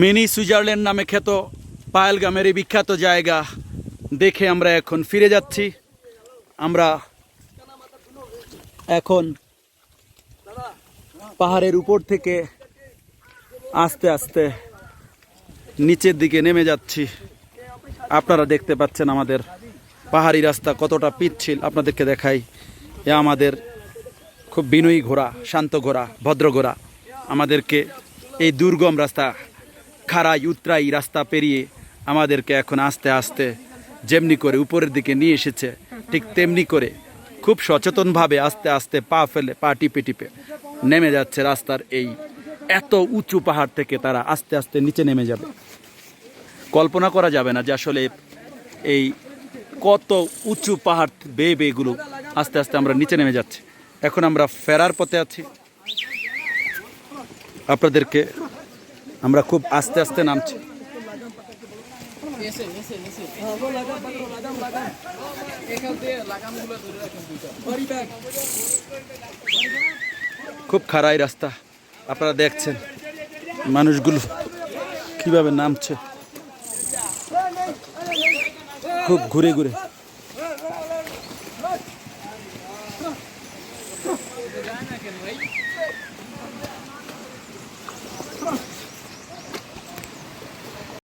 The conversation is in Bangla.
মিনি সুইজারল্যান্ড নামে খ্যাত পায়েলগামের এই বিখ্যাত জায়গা দেখে আমরা এখন ফিরে যাচ্ছি। আমরা এখন পাহাড়ের উপর থেকে আস্তে আস্তে নিচের দিকে নেমে যাচ্ছি। আপনারা দেখতে পাচ্ছেন আমাদের পাহাড়ি রাস্তা কতটা পিচ্ছিল। আপনাদেরকে দেখাই, এ আমাদের খুব বিনয়ী ঘোড়া, শান্ত ঘোড়া, ভদ্র ঘোড়া। আমাদেরকে এই দুর্গম রাস্তা খাড়াই, উতরাই রাস্তা পেরিয়ে আমাদেরকে এখন আস্তে আস্তে যেমনি করে উপরের দিকে নিয়ে এসেছে, ঠিক তেমনি করে খুব সচেতনভাবে আস্তে আস্তে পা ফেলে, পা টিপে টিপে নেমে যাচ্ছে রাস্তার এই এত উঁচু পাহাড় থেকে তারা আস্তে আস্তে নিচে নেমে যাবে। কল্পনা করা যাবে না যে আসলে এই কত উঁচু পাহাড় বেয়ে বেয়েগুলো আস্তে আস্তে আমরা নিচে নেমে যাচ্ছি। এখন আমরা ফেরার পথে আছি। আপনাদেরকে আমরা খুব আস্তে আস্তে নামছি। খুব খাড়াই রাস্তা, আপনারা দেখছেন মানুষগুলো কীভাবে নামছে। খুব ঘুরে ঘুরে।